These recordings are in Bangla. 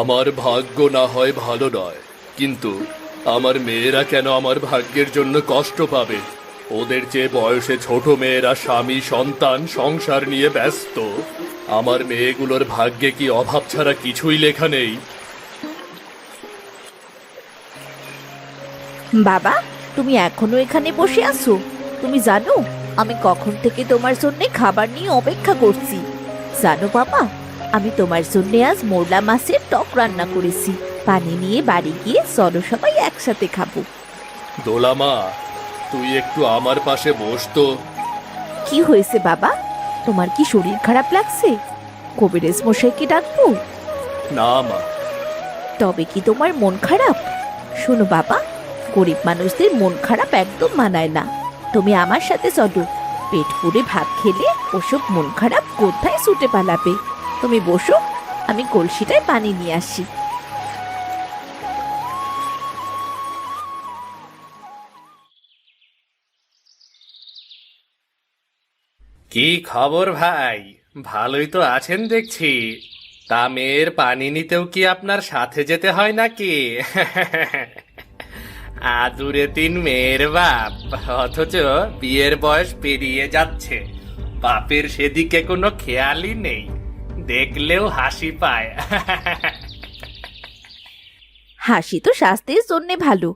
আমার ভাগ্য না হয় ভালো নয়, কিন্তু আমার মেয়েরা কেন আমার ভাগ্যের জন্য কষ্ট পাবে? ওদের চেয়ে বয়সে ছোট মেয়েরা স্বামী, সন্তান, সংসার নিয়ে ব্যস্ত, আমার মেয়েগুলোর ভাগ্যে কি অভাব ছাড়া কিছুই লেখা নেই? বাবা, তুমি এখনও এখানে বসে আছো? তুমি জানো আমি কখন থেকে তোমার জন্য খাবার নিয়ে অপেক্ষা করছি? জানো বাবা আমি তোমার জন্য আজ মোরলা মাছের টক রান্না করেছি। পানি নিয়ে বাড়ি গিয়ে চলো সবাই একসাথে খাব। দোলামা তুই একটু আমার পাশে বসতো কি হয়েছে বাবা? তোমার কি শরীর খারাপ লাগছে? কবিরেজ মশাইকে ডাকবো? না মা। তবে কি তোমার মন খারাপ? শোনো বাবা গরিব মানুষদের মন খারাপ একদম মানায় না। তুমি আমার সাথে চলো। পেট পুড়ে ভাত খেলে ওসব মন খারাপ কোথায় ছুটে পালাবে? তুমি বসো, আমি কলসিটায় পানি নিয়ে আসি। কি খবর ভাই? ভালোই তো আছেন দেখছি। তা মেয়ের পানি নিতেও কি আপনার সাথে যেতে হয় নাকি? আদুরে তিন মেয়ের বাপ অথচ বিয়ের বয়স পেরিয়ে যাচ্ছে। বাপের সেদিকে কোনো খেয়ালই নেই। দেখলেও হাসি পায়। হাসি তো স্বাস্থ্যের জন্যে ভালো।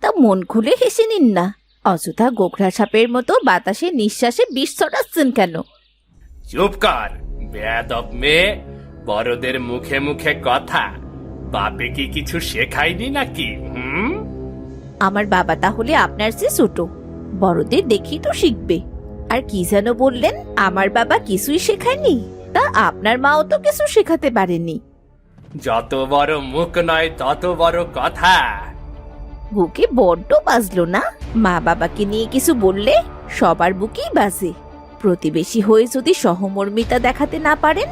তা মন খুলে হেসে নিন না। অযথা গোখরা সাপের মতো বাতাসে নিঃশ্বাসে বিষ ছড়াচ্ছেন কেন? চুপ কর বেয়াদব মেয়ে। বড়দের মুখে মুখে কথা। বাপে কি কিছু শেখায়নি নাকি হুম? আমার বাবা তাহলে আপনার চেয়ে ছোট। বড়দের দেখি তো শিখবে। আর কি যেন বললেন আমার বাবা কিছুই শেখায়নি। তা আপনার মাও তো কিছু শেখাতে পারেনি। যত বড় মুখ নয় তত বড় কথা। বুকে বড্ড বাজলো না? মা বাবাকে নিয়ে কিছু বললে সবার বুকেই বাজে। প্রতিবেশী হয়ে যদি সহমর্মিতা দেখাতে না পারেন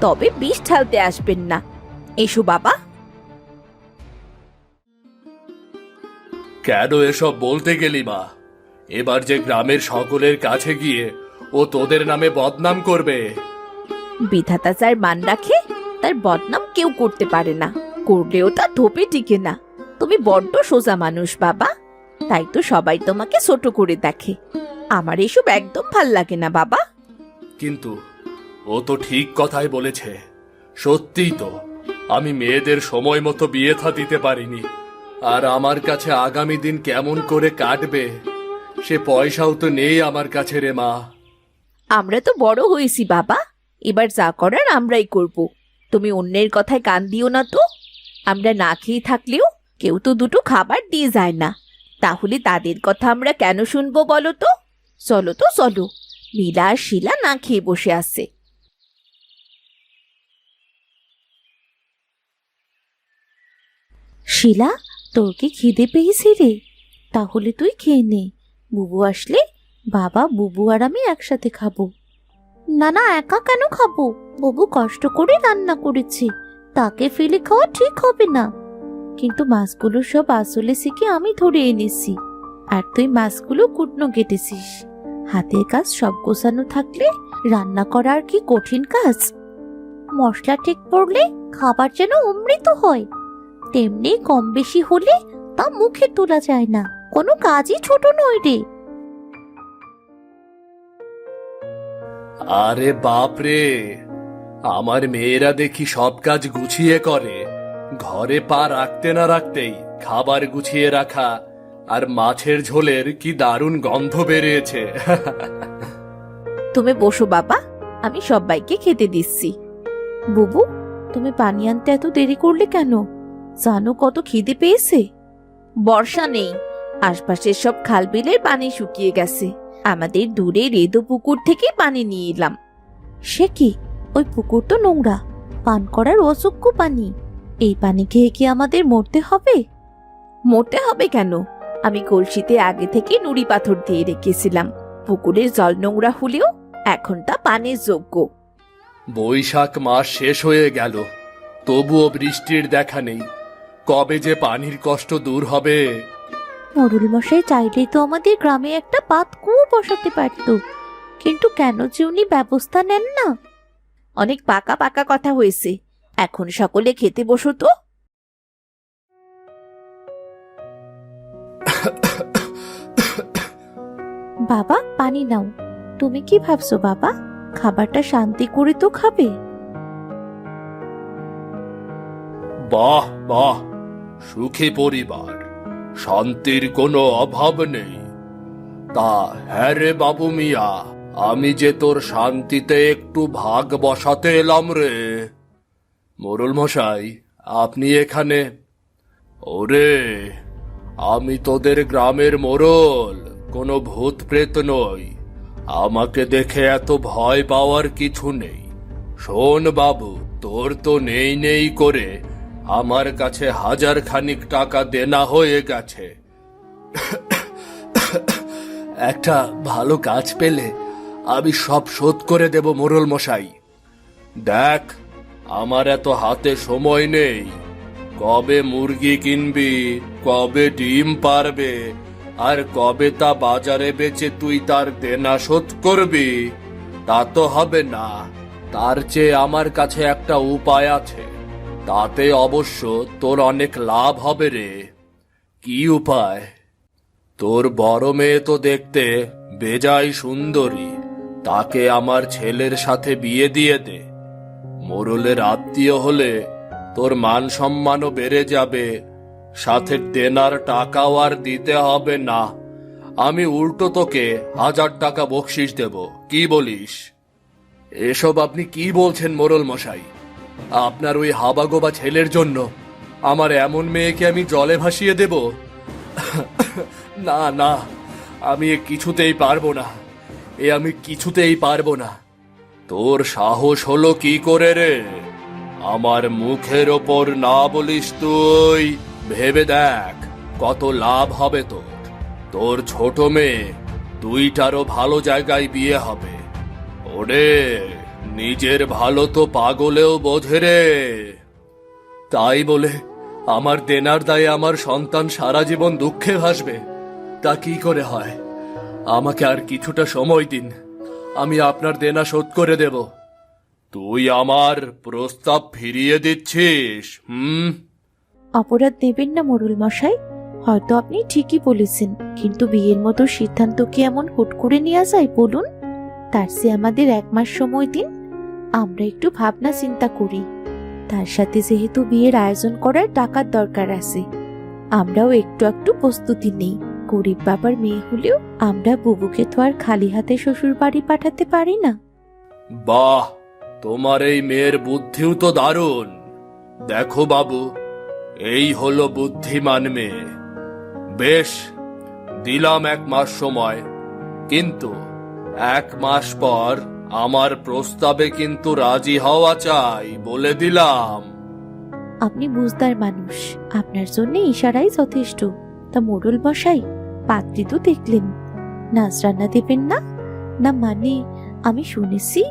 তবে বিষ ঢালতে আসবেন না। এসো বাবা। কেন এসব বলতে গেলি মা? এবার যে গ্রামের সকলের কাছে গিয়ে ও তোদের নামে বদনাম করবে। বিধাতা যার মান রাখে তার বদনাম কেউ করতে পারে না। করলেও তা ধোপে টিকে না। তুমি বড্ড সোজা মানুষ বাবা। তাই তো সবাই তোমাকে ছোট করে দেখে। আমার এসব একদম ভালো লাগে না বাবা। কিন্তু ও তো ঠিক কথাই বলেছে। সত্যিই তো আমি মেয়েদের সময় মতো বিয়ে থা দিতে পারিনি। আর আমার কাছে আগামী দিন কেমন করে কাটবে, সে পয়সাও তো নেই আমার কাছে রে মা। আমরা তো বড় হয়েছি, বাবা। এবার যা করার আমরাই করব। তুমি অন্যের কথায় কান দিও না তো। আমরা না খেয়ে থাকলেও কেউ তো দুটো খাবার দিয়ে যায় না। তাহলে তাদের কথা আমরা কেন শুনব বলো তো? চলো তো, চলো। মিলা আর শিলা না খেয়ে বসে আছে। শিলা তোর কি খিদে পেয়েছে রে। তাহলে তুই খেয়ে নে। বুবু আসলে বাবা, বুবু আর আমি একসাথে খাব। না না, একা কেন খাব? বুবু কষ্ট করে রান্না করেছে। তাকে ফেলে খাওয়া ঠিক হবে না। কিন্তু মাছগুলো সব আসলে শিখে আমি ধরে এনেছি। আর তুই মাছগুলো কুটনো কেটেছিস। হাতের কাজ সব গোছানো থাকলে রান্না করার কি কঠিন কাজ। মশলা ঠিক পড়লে খাবার যেন অমৃত হয়। তেমনি কম বেশি হলে তা মুখে তোলা যায় না। কোনো কাজই ছোট নয় রে। আরে বাপ রে আমার মেয়েরা দেখি সব কাজ গুছিয়ে করে। ঘরে পা রাখতে না রাখতেই খাবার গুছিয়ে রাখা আর মাছের ঝোলের কি দারুণ গন্ধ বেরিয়েছে। তুমি বসো বাবা আমি সবাইকে খেতে দিচ্ছি। বুবু তুমি পানি আনতে এত দেরি করলে কেন? জানো কত খিদে পেয়েছে? বর্ষা নেই, আশপাশের সব খাল বিলের পানি শুকিয়ে গেছে। আমাদের দূরে রেদো পুকুর থেকে পানি নিয়ে এলাম। সে কি? ওই পুকুর তো নোংরা, পান করার অযোগ্য পানি। এই পানি খেয়ে কি আমাদের মরতে হবে? মরতে হবে কেন? আমি কলসিতে আগে থেকে নুড়ি পাথর দিয়ে রেখেছিলাম। পুকুরের জল নোংরা হলেও এখন তা পানির যোগ্য। বৈশাখ মাস শেষ হয়ে গেল, তবুও বৃষ্টির দেখা নেই। কবে যে পানির কষ্ট দূর হবে? মরুল মশাই চাইলেই তো আমাদের গ্রামে একটা পাত কুয়ো বসাতে পারত। কিন্তু কেন যে উনি ব্যবস্থা নেন না? অনেক পাকা পাকা কথা হয়েছে। এখন সকলে খেতে বসো তো। বাবা পানি নাও। তুমি কি ভাবছ বাবা? খাবারটা শান্তি করে তো খাবে? বাহ বাহ। সুখী পরিবার, শান্তির কোনো অভাব নেই। তা হ্যাঁ রে বাবু মিয়া, আমি যে তোর শান্তিতে একটু ভাগ বসাতে এলাম রে। মোরল মশাই, আপনি এখানে? ওরে, আমি তোদের গ্রামের মোরল, কোনো ভূত প্রেত নই। আমাকে দেখে এত ভয় পাওয়ার কিছু নেই। শোন বাবু, তোর তো নেই নেই করে আমার কাছে হাজার খানিক টাকা দেনা হয়ে গেছে। একটা ভালো কাজ পেলে আমি সব শোধ করে দেব মোরল মশাই। দেখ, আমার এত হাতে সময় নেই। কবে মুরগি কিনবি, কবে ডিম পারবে, আর কবে তা বাজারে বেচে তুই তার দেনা শোধ করবি, তা তো হবে না। তার চেয়ে আমার কাছে একটা উপায় আছে। তাতে অবশ্য তোর অনেক লাভ হবে রে। কি উপায়? তোর বড় মেয়ে তো দেখতে বেজাই সুন্দরী। তাকে আমার ছেলের সাথে বিয়ে দিয়ে দে। মোরলের আত্মীয় হলে তোর মান সম্মানও বেড়ে যাবে। সাথে দেনার টাকাও আর দিতে হবে না। আমি উল্টো তোকে হাজার টাকা বকশিস দেব। কি বলিস? এসব আপনি কি বলছেন মোরল মশাই আপনার ওই হাবাগোবা ছেলের জন্য আমার এমন মেয়েকে আমি জলে ভাসিয়ে দেব? না না, আমি এ কিছুতেই পারব না। এ আমি কিছুতেই পারব না। তোর সাহস হলো কি করে রে? আমার মুখের ওপর না বলিস তুই। ভেবে দেখ, কত লাভ হবে তোর। তোর ছোট মেয়ে দুইটারও ভালো জায়গায় বিয়ে হবে। ওরে! নিজের ভালো তো পাগলেও বোঝে রে। তাই বলে আমার দেনার দায়ে আমার সন্তান সারা জীবন দুঃখে ভাসবে। তা কি করে হয়? আমাকে আর কিছুটা সময় দিন। আমি আপনার দেনা শোধ করে দেব। তুই আমার প্রস্তাব ফিরিয়ে দিচ্ছিস, হুম? অপরাধ দেবেন না মোরুল মশাই। হয়তো আপনি ঠিকই বলেছেন, কিন্তু বিয়ের মতো সিদ্ধান্ত কি এমন হুট করে নেওয়া যায় বলুন। তার চেয়ে আমাদের এক মাস সময় দিন। আমরা একটু ভাবনা চিন্তা করি। তার সাথে যেহেতু বিয়ের আয়োজন করার টাকার দরকার আছে, আমরাও একটু একটু প্রস্তুতি নেই। গরিব বাবার মেয়ে হলেও আমরা বুবুকে তো আর খালি হাতে শ্বশুর বাড়ি পাঠাতে পারি না। বাহ, তোমার এই মেয়ের বুদ্ধিও তো দারুণ। দেখো বাবু, এই হলো বুদ্ধিমান মেয়ে। বেশ, দিলাম এক মাস সময়, কিন্তু এক মাস পর আমার প্রস্তাবে কিন্তু রাজি হওয়া চাই বলে দিলাম। আপনি বুঝদার মানুষ। আপনার জন্য ইশারাই যথেষ্ট। তা মোড়ল বসাই পাত্রী তো দেখলেন। নাজরানা দেবেন না? না মানে আমি শুনেছি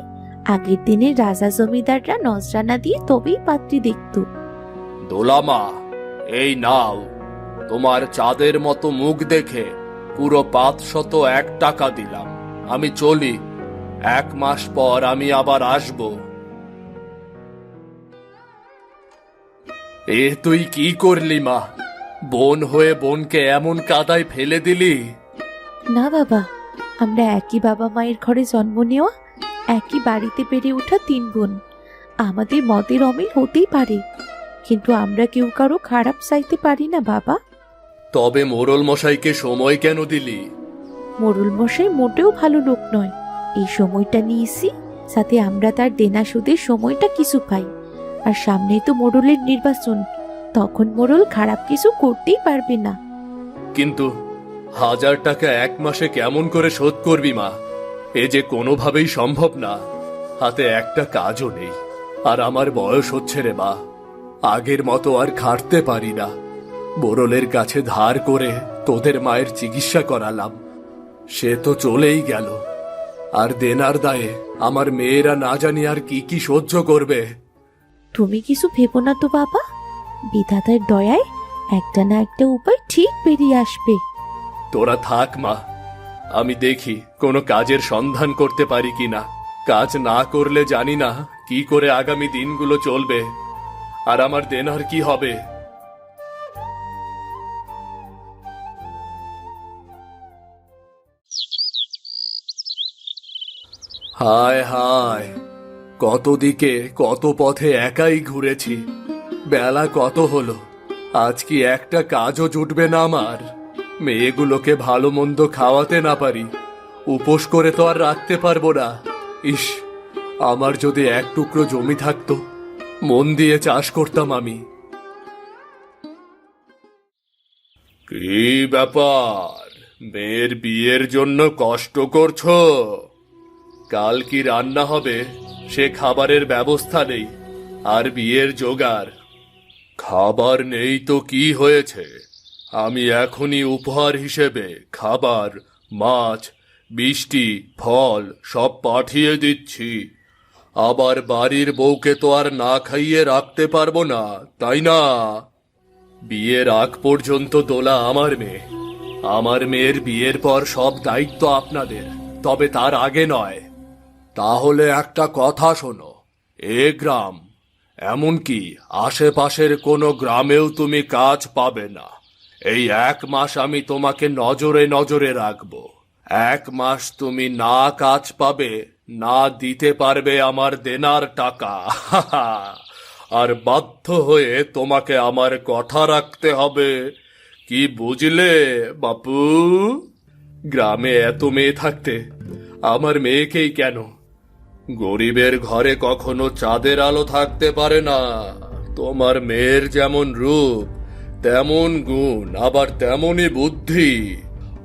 আগের দিনে রাজা জমিদাররা নজরানা দিয়ে তবেই পাত্রী দেখতো। দোলামা এই নাও। তোমার চাঁদের মতো মুখ দেখে পুরো পাঁচশত এক টাকা দিলাম। আমি চলি। এক মাস পর আমি আবার আসব। এ তুই কি করলি মা? বোন হয়ে বোনকে এমন কাদায় ফেলে দিলি? না বাবা আমরা একই বাবা মায়ের ঘরে জন্ম নেওয়া একই বাড়িতে বেড়ে ওঠা তিন বোন। আমাদের মতের অমিল হতেই পারে কিন্তু আমরা কেউ কারও খারাপ চাইতে পারি না বাবা। তবে মোরল মশাইকে সময় কেন দিলি? মোরুল মশাই মোটেও ভালো লোক নয় এই সময়টা নিয়েছি সাথে আমরা তার দেনা সুদের সময়টা কিছু পাই। আর সামনেই তো মোড়লের নির্বাচন, তখন মোড়ল খারাপ কিছু করতেই পারবে না। কিন্তু হাজার টাকা এক মাসে কেমন করে শোধ করবি মা? এ যে কোনোভাবেই সম্ভব না। হাতে একটা কাজও নেই। আর আমার বয়স হচ্ছে রে মা। আগের মতো আর খাটতে পারি না। মোরলের কাছে ধার করে তোদের মায়ের চিকিৎসা করালাম। সে তো চলেই গেল। আর দেনার দায়ে আমার মেয়েরা না জানি আর কি কি সহ্য করবে। তুমি কিছু ভেবো না তো বাবা। বিধাতার দয়ায় একটা না একটা উপায় ঠিক বেরিয়ে আসবে। তোরা থাক মা। আমি দেখি কোনো কাজের সন্ধান করতে পারি কি না। কাজ না করলে জানি না কি করে আগামী দিনগুলো চলবে। আর আমার দেনার কি হবে? হায় হায়, কত দিকে, কত পথে একাই ঘুরেছি। বেলা কত হলো, আজ কি একটা কাজও জুটবে না আমার। মেয়েগুলোকে ভালো মন্দ খাওয়াতে না পারি, উপোস করে তো আর রাখতে পারব না। ইস, আমার যদি এক টুকরো জমি থাকতো, মন দিয়ে চাষ করতাম আমি। কি ব্যাপার? মেয়ের বিয়ের জন্য কষ্ট করছ? কাল কি রান্না হবে? সে খাবারের ব্যবস্থা নেই, আর বিয়ের জোগাড়। খাবার নেই তো কি হয়েছে? আমি এখনই উপহার হিসেবে খাবার, মাছ, মিষ্টি, ফল সব পাঠিয়ে দিচ্ছি। আবার বাড়ির বউকে তো আর না খাইয়ে রাখতে পারব না, তাই না? বিয়ের আগ পর্যন্ত দোলা আমার মেয়ে। আমার মেয়ের বিয়ের পর সব দায়িত্ব আপনাদের, তবে তার আগে নয়। তাহলে একটা কথা শোনো। এ গ্রাম, এমনকি আশেপাশের কোনো গ্রামেও তুমি কাজ পাবে না। এই এক মাস আমি তোমাকে নজরে নজরে রাখব। এক মাস তুমি না কাজ পাবে, না দিতে পারবে আমার দেনার টাকা। আর বাধ্য হয়ে তোমাকে আমার কথা রাখতে হবে। কি বুঝলে, বাপু? গ্রামে এত মেয়ে থাকতে আমার মেয়েকেই কেন গরিবের ঘরে কখনো চাঁদের আলো থাকতে পারে না। তোমার মেয়ের যেমন রূপ, তেমন গুণ, আবার তেমনই বুদ্ধি।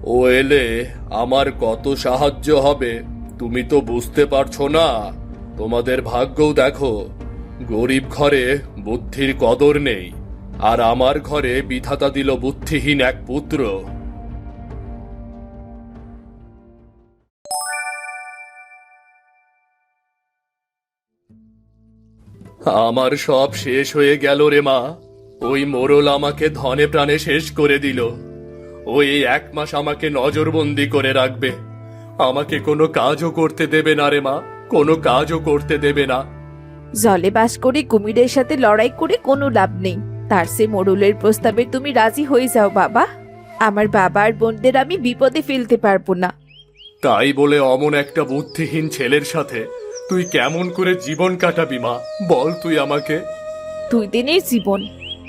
ও এলে আমার কত সাহায্য হবে, তুমি তো বুঝতে পারছ না। তোমাদের ভাগ্যও দেখো, গরিব ঘরে বুদ্ধির কদর নেই, আর আমার ঘরে বিধাতা দিল বুদ্ধিহীন এক পুত্র। আমার সব শেষ হয়ে গেল রে মা। ওই মোরল আমাকে ধনে প্রাণে শেষ করে দিল। ওই এক মাস আমাকে নজরবন্দি করে রাখবে। আমাকে কোনো কাজও করতে দেবে না রে মা কোনো কাজও করতে দেবে না। জলে বাস করে কুমিরের সাথে লড়াই করে কোনো লাভ নেই। তার সে মোড়লের প্রস্তাবে তুমি রাজি হয়ে যাও বাবা। আমার বাবা আর বোনদের আমি বিপদে ফেলতে পারব না। তাই বলে অমন একটা বুদ্ধিহীন ছেলের সাথে তুই কেমন করে জীবন কাটাবি, মা? বল তুই আমাকে। দুই দিনের জীবন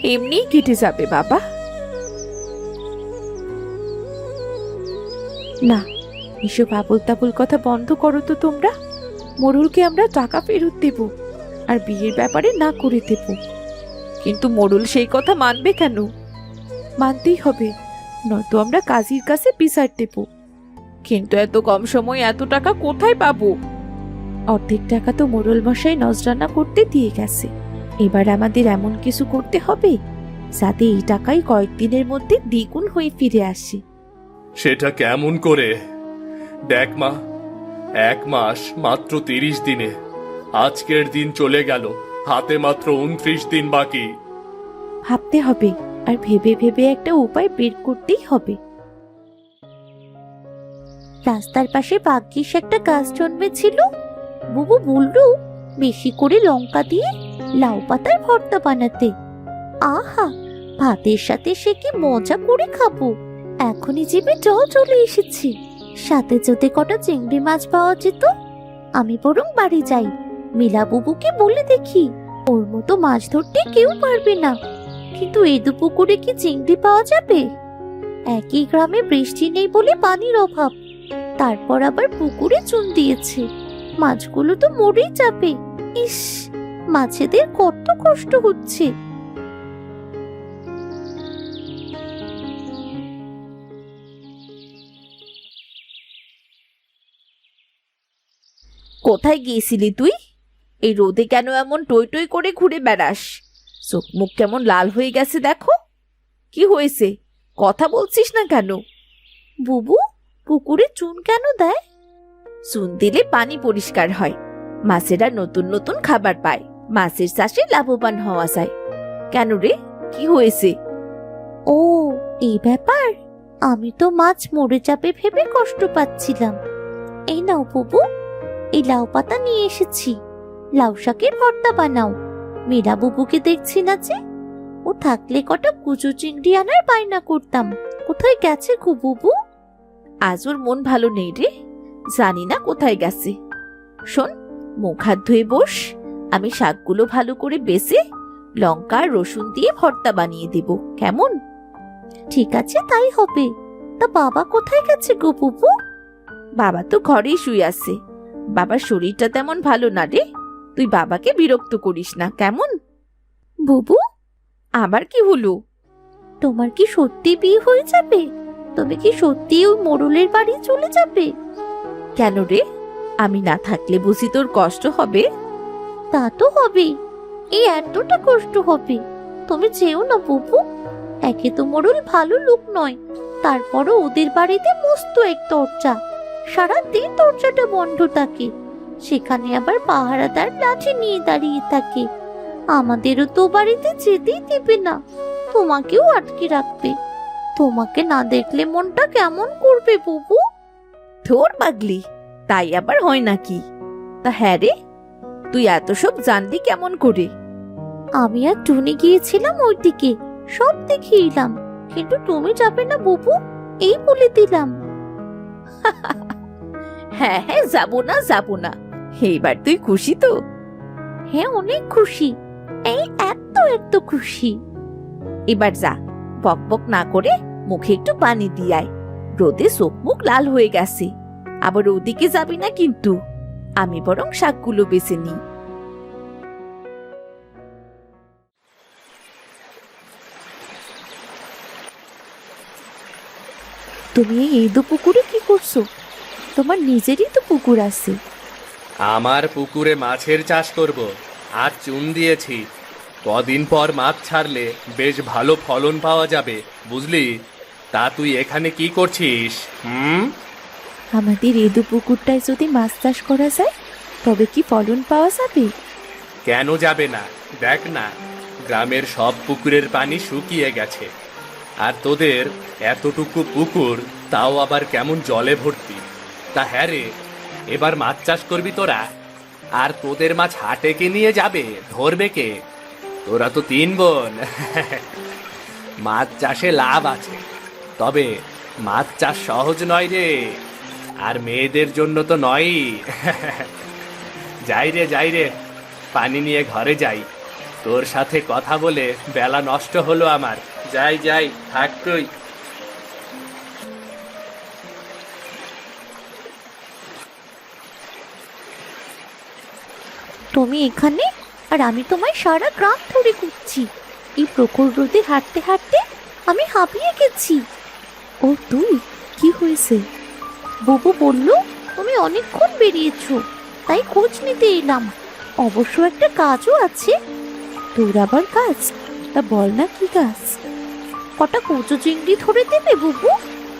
এমনিই কেটে যাবে, বাবা। না, এসব আবল তাবল কথা বন্ধ করো তো তোমরা। মোড়লকে আমরা টাকা ফেরত দেব আর বিয়ের ব্যাপারে না করে দেব। কিন্তু মোড়ল সেই কথা মানবে কেন? মানতেই হবে, নয়তো আমরা কাজীর কাছে বিচার দেব। কিন্তু এত কম সময় এত টাকা কোথায় পাবো? অর্ধেক টাকা তো মোড়ল মশাই নজরানা করতে দিয়ে গেছে। এবার আমাদের এমন কিছু করতে হবে যাতে এই টাকাই কয়েকদিনের মধ্যে দ্বিগুণ হয়ে ফিরে আসে। সেটা কেমন করে? দেখ মা এক মাস মাত্র তিরিশ দিনে। আজকের দিন চলে গেল হাতে মাত্র উনত্রিশ দিন বাকি। ভাবতে হবে আর ভেবে ভেবে একটা উপায় বের করতেই হবে। রাস্তার পাশে ভাগ্যিস একটা গাছ জন্মেছিল। বুবু বলল, বেশি করে লঙ্কা দিয়ে লাউ পাতার ভর্তা বানাতে। আহা, ভাতের সাথে সে কি মজা করে খাব? এখনই জিভে জল চলে এসেছি। সাথে যদি কটা চিংড়ি মাছ পাওয়া যেত, আমি বরং বাড়ি যাই। মিলা বুবুকে বলে দেখি, ওর মতো মাছ ধরতে কেউ পারবে না। কিন্তু এই দু পুকুরে কি চিংড়ি পাওয়া যাবে? একই গ্রামে বৃষ্টি নেই বলে পানির অভাব। তারপর আবার পুকুরে চুন দিয়েছে। মাছগুলো তো মরেই যাবে। ইস, মাছেদের কত কষ্ট হচ্ছে। কোথায় গিয়েছিলি তুই? এই রোদে কেন এমন টই টই করে ঘুরে বেড়াস? চোখ মুখ কেমন লাল হয়ে গেছে দেখো। কি হয়েছে? কথা বলছিস না কেন? বুবু, পুকুরে চুন কেন দেয়? চুন দিলে পানি পরিষ্কার হয়। মাছেরা নতুন নতুন খাবার পায়। মাছের চাষে লাভবান হওয়া যায়। কেন রে? কি হয়েছে? ও এই ব্যাপার? আমি তো মাছ মরে যাবে ভেবে কষ্ট পাচ্ছিলাম। এই নাও বুবু এই লাউ পাতা নিয়ে এসেছি। লাউ শাকের ভর্তা বানাও। মীরা বুবুকে দেখছি না যে? ও থাকলে কটা কুচু চিংড়ি আনার বায়না করতাম। কোথায় গেছে গো বুবু? আজ ওর মন ভালো নেই রে। জানি না কোথায় গেছে। শোন, মুখ হাত ধুয়ে বস, আমি শাকগুলো ভালো করে বেছে লঙ্কা আর রসুন দিয়ে ভর্তা বানিয়ে দেব, কেমন? ঠিক আছে, তাই হবে। তা বাবা কোথায় গেছে গো বুবু? বাবা তো ঘরেই শুয়ে আছে। বাবার শরীরটা তেমন ভালো না রে। তুই বাবাকে বিরক্ত করিস না, কেমন? বুবু আবার কি হলো? তোমার কি সত্যি বিয়ে হয়ে যাবে? তবে কি সত্যি ওই মোড়লের বাড়ি চলে যাবে? কেন রে? আমি না থাকলে বুঝি তোর কষ্ট হবে? তা তো হবেই। এই এতটা কষ্ট হবে। তুমি যেও না, বুবু। একে তো মোড়ল ভালো লোক নয়। তারপরও ওদের বাড়িতে মস্ত এক দরজা। সারাদিন দরজাটা বন্ধ থাকে। সেখানে আবার পাহারাদার লাঠি নিয়ে দাঁড়িয়ে থাকে। আমাদেরও তো বাড়িতে যেতেই দেবে না। তোমাকেও আটকে রাখবে। তোমাকে না দেখলে মনটা কেমন করবে, বুবু? তোর পাগলি তাই আবার হয় নাকি? তা হ্যাঁ রে তুই এত সব জানলি কেমন করে? আমি আর টুনি গিয়েছিলাম ওইদিকে সব দেখে এলাম কিন্তু তুমি যাবে না বুবু এই বলে দিলাম। হ্যাঁ হ্যাঁ যাব না যাব না এইবার তুই খুশি তো? হ্যাঁ অনেক খুশি এই এত এত খুশি। এবার যা বক বক না করে মুখে একটু পানি দিয়ে আয়। রোদে চোখ মুখ লাল হয়ে গেছে। আবার ওদিকে যাবি না কিন্তু। আমি বরং শাকগুলো বেছে নিই। তুমি এই ইদু পুকুরে কি করছ? তোমার নিজেরই তো পুকুর আছে। আমার পুকুরে মাছের চাষ করব। আর চুন দিয়েছি। কদিন পর মাছ ছাড়লে বেশ ভালো ফলন পাওয়া যাবে, বুঝলি? তা তুই এখানে কি করছিস? হুম? আমাদের এদু পুকুরটায় যদি মাছ চাষ করা যায় তবে কি ফলন পাওয়া যাবে? কেন যাবে না? দেখ না গ্রামের সব পুকুরের পানি শুকিয়ে গেছে। আর তোদের এতটুকু পুকুর তাও আবার কেমন জলে ভর্তি? তা হ্যাঁ রে এবার মাছ চাষ করবি তোরা। আর তোদের মাছ হাটে কে নিয়ে যাবে? ধরবে কে? তোরা তো তিন বোন। মাছ চাষে লাভ আছে। তবে মাছ চাষ সহজ নয় রে আর মেয়েদের জন্য তো নয়ই। যাই রে যাই রে পানি নিয়ে ঘরে যাই। তোর সাথে কথা বলে বেলা নষ্ট হলো আমার। যাই যাই থাক তুই। তুমি এখানে আর আমি তোমায় সারা গ্রাম ধরে ঘুরছি। এই প্রখর রোদে হাঁটতে হাঁটতে আমি হাঁপিয়ে গেছি। ও তুই? কি হয়েছে? বুবু বলল তুমি অনেকক্ষণ বেরিয়েছো তাই খোঁজ নিতে এলাম। অবশ্য একটা কাজও আছে। তোর আবার কাজ? তা বল না কি কাজ? কটা কচু চিংড়ি ধরে দেবে বুবু?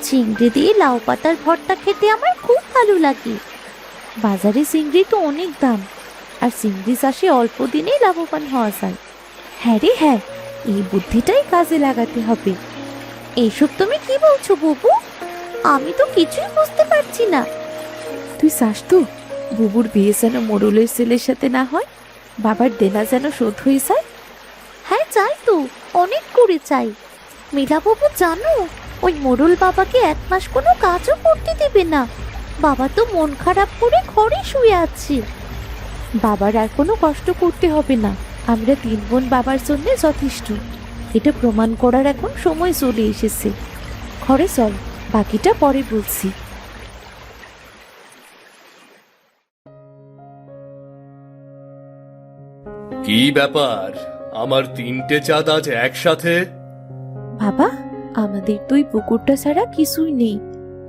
চিংড়ি দিয়ে লাউ পাতার ভর্তা খেতে আমার খুব ভালো লাগে। বাজারে চিংড়ি তো অনেক দাম আর চিংড়ি চাষে অল্প দিনেই লাভবান হওয়া যায়। হ্যাঁ রে হ্যাঁ এই বুদ্ধিটাই কাজে লাগাতে হবে। এইসব তুমি কি বলছো বুবু? আমি তো কিছুই বুঝতে পারছি না। তুই চাস তো বুবুর বিয়ে যেন মোড়লের ছেলের সাথে না হয় বাবার দেনা যেন শোধ হয়ে যায়? হ্যাঁ চাই তো অনেক করে চাই। মিলা বাবু জানো ওই মোড়ল বাবাকে এক মাস কোনো কাজও করতে দেবে না। বাবা তো মন খারাপ করে ঘরে শুয়ে আছে। বাবার আর কোনো কষ্ট করতে হবে না আমরা তিন বোন বাবার জন্য যথেষ্ট। এটা প্রমাণ করার এখন সময় চলে এসেছে। ঘরে চল বাকিটা পরে বলছি। কি ব্যাপার? আমার তিনটে চাঁদ আজ একসাথে? বাবা আমাদের তুই পুকুরটা ছাড়া কিছুই নেই।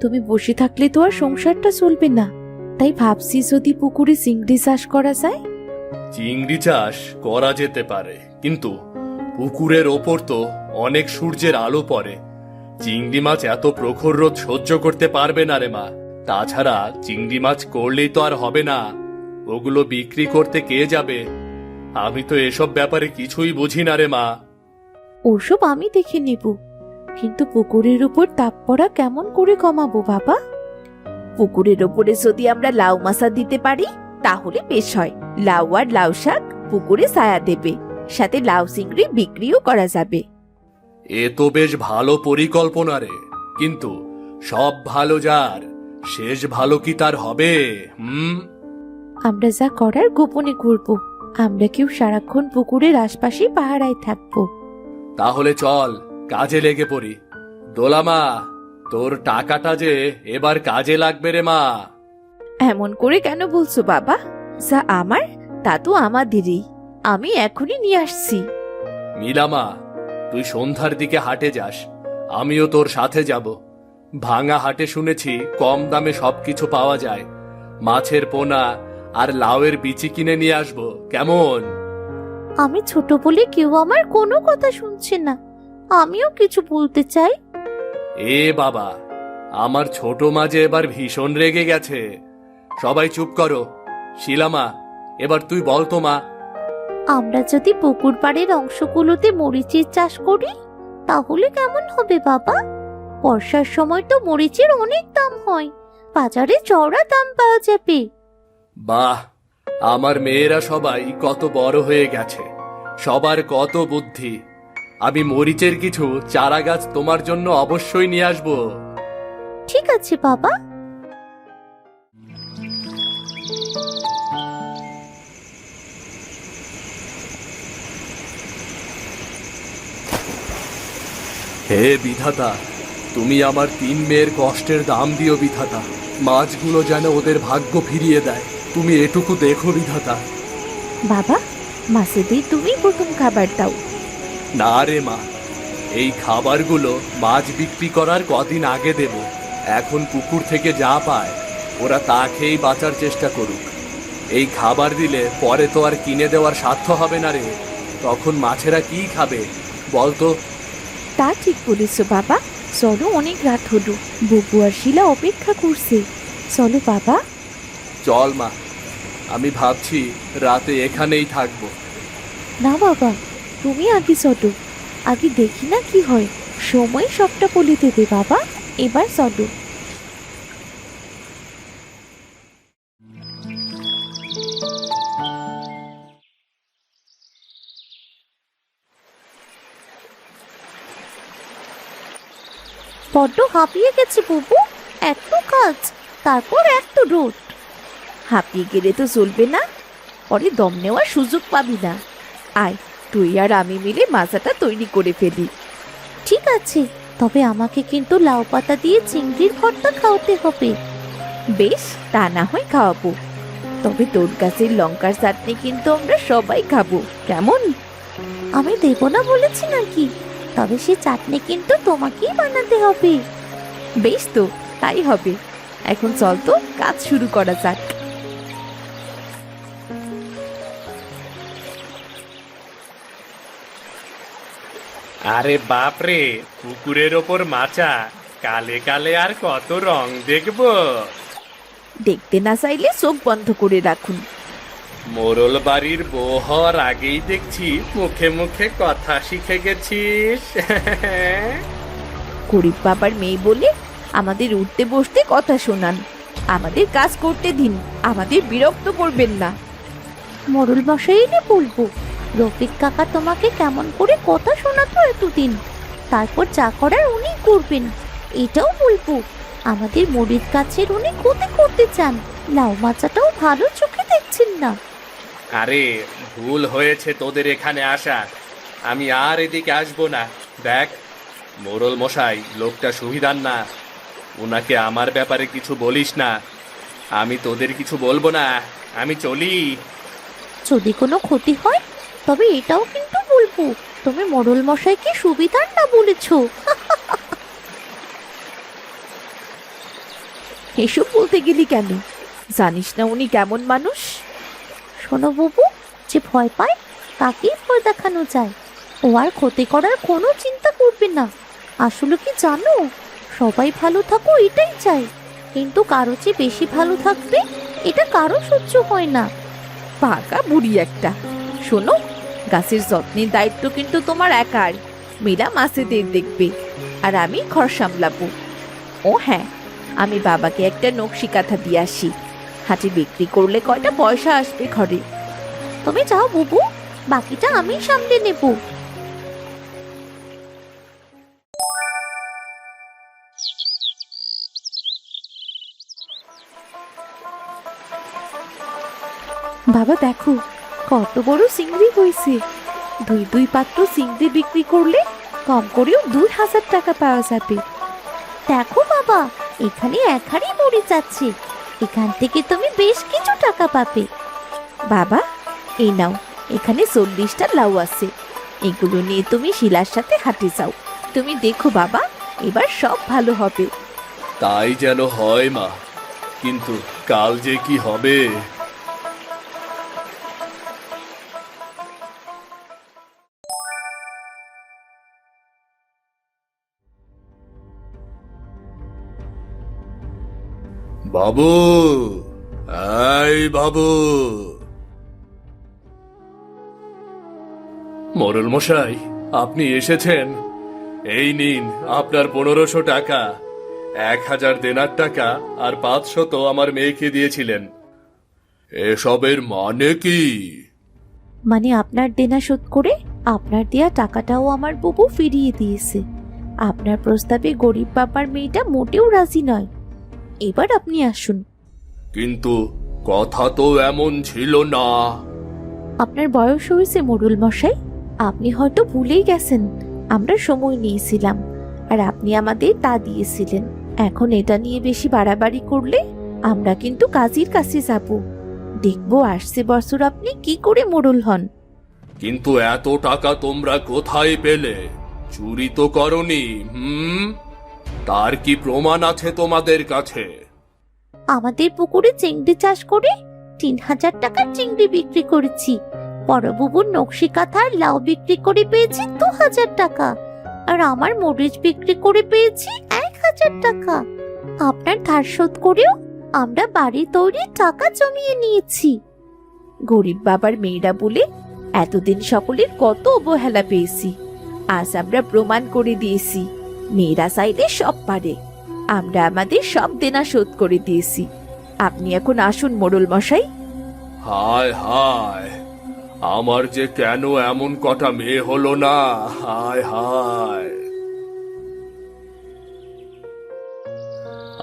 তুমি বসে থাকলে তো আর সংসারটা চলবে না। তাই ভাবছি যদি পুকুরে চিংড়ি চাষ করা যায়। চিংড়ি চাষ করা যেতে পারে কিন্তু পুকুরের ওপর তো অনেক সূর্যের আলো পড়ে। চিংড়ি মাছ এত প্রখর রোদ সহ্য করতে পারবে না রে মা। তাছাড়া চিংড়ি মাছ করলেই তো আর হবে না। ওগুলো বিক্রি করতে কে যাবে? আমি তো এসব ব্যাপারে কিছুই বুঝি না রে মা। ওসব আমি দেখে নেব। কিন্তু পুকুরের উপর তাপ পড়া কেমন করে কমাবো বাবা? পুকুরের ওপরে যদি আমরা লাউ মাছা দিতে পারি, তাহলে বেশ হয়। লাউ আর লাউ শাক পুকুরে ছায়া দেবে। সাথে লাউ চিংড়ি বিক্রিও করা যাবে। এ তো বেশ ভালো পরিকল্পনা রে। কিন্তু সব ভালো যার শেষ ভালো কি তার হবে হুম? আমরা যা করার গোপনে করব। আমরা কেউ সারাক্ষণ পুকুরের আশপাশে পাহারায় থাকব। তাহলে চল কাজে লেগে পড়ি। দোলামা তোর টাকাটা যে এবার কাজে লাগবে রে মা। এমন করে কেন বলছো বাবা? যা আমার তা তো আমাদেরই। আমি এখনই নিয়ে আসছি। মিলামা তুই সন্ধ্যার দিকে হাটে যাস। আমিও তোর সাথে যাব। ভাঙা হাটে শুনেছি কম দামে সবকিছু পাওয়া যায়। মাছের পোনা আর লাউয়ের বিচি কিনে নিয়ে আসব। কেমন? আমি ছোট বলে কেউ আমার কোনো কথা শুনছে না। আমিও কিছু বলতে চাই। এ বাবা আমার ছোট মাঝে এবার ভীষণ রেগে গেছে। সবাই চুপ করো। শিলামা এবার তুই বল তো মা। আমরা যদি পুকুর পাড়ের অংশগুলোতে মরিচের চাষ করি তাহলে কেমন হবে বাবা? বর্ষার সময় তো মরিচের অনেক দাম হয়। বাজারে চড়া দাম পাওয়া যাবে। বাহ! আমার মেয়েরা সবাই কত বড় হয়ে গেছে। সবার কত বুদ্ধি। আমি মরিচের কিছু চারা গাছ তোমার জন্য অবশ্যই নিয়ে আসব। ঠিক আছে বাবা। হে বিধাতা তুমি আমার তিন মেয়ের কষ্টের দাম দিও বিধাতা। মাছগুলো যেন ওদের ভাগ্য ফিরিয়ে দেয়। তুমি এটুকু দেখো বিধাতা। বাবা মাছেদের তুমি প্রথম খাবার দাও। না রে মা এই খাবারগুলো মাছ বিক্রি করার কদিন আগে দেব। এখন পুকুর থেকে যা পায় ওরা তা খেয়েই বাঁচার চেষ্টা করুক। এই খাবার দিলে পরে তো আর কিনে দেওয়ার সাধ্য হবে না রে। তখন মাছেরা কি খাবে? বলতো তা ঠিক বলেছ বাবা। চলো অনেক রাত হলো। বকু আর শিলা অপেক্ষা করছে। চলো বাবা। চল মা। আমি ভাবছি রাতে এখানেই থাকব। না বাবা। তুমি আগে চলো। আগে দেখি না কি হয়। সময় সবটা বলে দেবে বাবা। এবার চলো। বড্ড হাঁপিয়ে গেছে বুবু। এত কাজ, তারপর এত রোদ। হাঁপিয়ে গেলে তো চলবে না, পরে দম নেওয়ার সুযোগ পাবি না। আয়, তুই আর আমি মিলে মাজাটা তৈরি করে ফেলি। ঠিক আছে, তবে আমাকে কিন্তু লাউ পাতা দিয়ে চিংড়ির ভর্তা খাওয়াতে হবে। বেশ, তা না হয় খাওয়াবো। তবে তোর গাছের লঙ্কার চাটনি কিন্তু আমরা সবাই খাব। কেমন? আমি দেব না বলেছি নাকি? তবে সে চাটনি কিন্তু তোমাকেই বানাতে হবে। বেশ তো তাই হবে। এখন চল তো কাজ শুরু করা যাক। আরে বাপরে পুকুরের ওপর মাচা কালে কালে আর কত রং দেখব? দেখতে না চাইলে চোখ বন্ধ করে রাখুন। মোরল বাড়ির বউ হওয়ার আগেই দেখছি মুখে মুখে কথা শিখে গেছিস গরিব বাবার মেয়ে বলে আমাদের উঠতে বসতে কথা শোনান। আমাদের কাজ করতে দিন আমাদের বিরক্ত করবেন না। মরল মোরল মশাইলে বলব রফিক কাকা তোমাকে কেমন করে কথা শোনাতো এতদিন? তারপর যা করার উনি করবেন। এটাও বলব আমাদের মরিচ গাছের উনি ক্ষতি করতে চান লাউ মাচাটাও ভালো চোখে দেখছেন না। আরে, ভুল হয়েছে তোদের এখানে আসা। আমি আর এদিকে আসব না। দেখ, মোরল মশাই, লোকটা সুবিধার না। ওনাকে আমার ব্যাপারে কিছু বলিস না। আমি তোদের কিছু বলব না। আমি চলি। যদি কোনো ক্ষতি হয়, তবে এটাও কিন্তু বলব। তুমি মোড়ল মশাইকে সুবিধার না বলেছ। এসব বলতে গেলি কেন? জানিস না উনি কেমন মানুষ? শোনো বাবু, যে ভয় পায় তাকেই ভয় দেখানো যায়। ও আর ক্ষতি করার কোনো চিন্তা করবে না। আসলে কি জানো, সবাই ভালো থাকো এটাই চাই। কিন্তু কারও চেয়ে বেশি ভালো থাকবে এটা কারও সহ্য হয় না। পাকা বুড়ি একটা। শোনো, গাছের যত্নের দায়িত্ব কিন্তু তোমার একার। মিলা মাছেদের দেখবে, আর আমি ঘর সামলাবো। ও হ্যাঁ আমি বাবাকে একটা নকশি কাঁথা দিয়ে আসি। হাটে বিক্রি করলে কয়টা পয়সা আসবে ঘরে? তুমি যাও, বুবু। বাকিটা আমি সামলে নেব। বাবা, দেখো, কত বড় চিংড়ি হয়েছে। দুই দুই পাত্র চিংড়ি বিক্রি করলে কম করেও দুই হাজার টাকা পাওয়া যাবে। দেখো বাবা, এখানে এক হাড়ি মরিচ আছে এখান থেকে তুমি বেশ কিছু টাকা পাবে। বাবা, এই নাও, এখানে চল্লিশটা লাউ আছে। এগুলো নিয়ে তুমি শিলার সাথে হাঁটে যাও। তুমি দেখো বাবা, এবার সব ভালো হবে। তাই যেন হয় মা, কিন্তু কাল যে কি হবে? বাবু! এই বাবু! মোরল মশাই আপনি এসেছেন। এই নিন আপনার পনেরোশো টাকা। এক হাজার দেনার টাকা আর পাঁচশত আমার মেয়েকে দিয়েছিলেন। এসবের মানে কি? মানে আপনার দেনা শোধ করে আপনার দেয়া টাকাটাও আমার বুবু ফিরিয়ে দিয়েছে। আপনার প্রস্তাবে গরিব বাবার মেয়েটা মোটেও রাজি নয়। এবার আপনি আসুন। কিন্তু কথা তো এমন ছিল না। আপনার বয়স হয়েছে মোড়ল মশাই। আপনি হয়তো ভুলেই গেছেন। আমরা সময় নিয়েছিলাম আর আপনি আমাদের তা দিয়েছিলেন। এখন এটা নিয়ে বেশি বাড়াবাড়ি করলে আমরা কিন্তু কাজীর কাছে যাব। দেখব আসছে বছর আপনি কি করে মোড়ল হন। কিন্তু এত টাকা তোমরা কোথায় পেলে? চুরি তো করনি হুম? তার কি প্রমাণ আছে তোমাদের কাছে? আমাদের পুকুরে চিংড়ি চাষ করে তিন হাজার টাকার চিংড়ি বিক্রি করেছি। বড়বুবুর নকশি কাঁথার লাউ বিক্রি করে পেয়েছি দু হাজার টাকা। আর আমার মরিচ বিক্রি করে পেয়েছি এক হাজার টাকা। আপনার ধার শোধ করেও আমরা বাড়ি তৈরির টাকা জমিয়ে নিয়েছি। গরিব বাবার মেয়েরা বলে, এতদিন সকলের কত অবহেলা পেয়েছি। আজ আমরা প্রমাণ করে দিয়েছি। মেয়েরা চাইলে সব পারে। আমরা আমাদের সব দেনা শোধ করে দিয়েছি। আপনি এখন আসুন মোড়ল মশাই। হায় হায় আমার যে কেন এমন কটা মেয়ে হলো না? হায় হায়।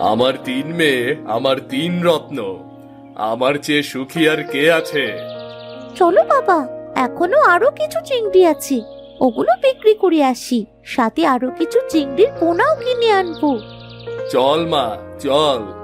আমার তিন মেয়ে আমার তিন রত্ন। আমার চেয়ে সুখী আর কে আছে? চলো বাবা এখনও আরও কিছু চিংড়ি আছে। ওগুলো বিক্রি করে আসি সাথে আরও কিছু চিংড়ির পোনাও কিনে আনব। চল মা চল।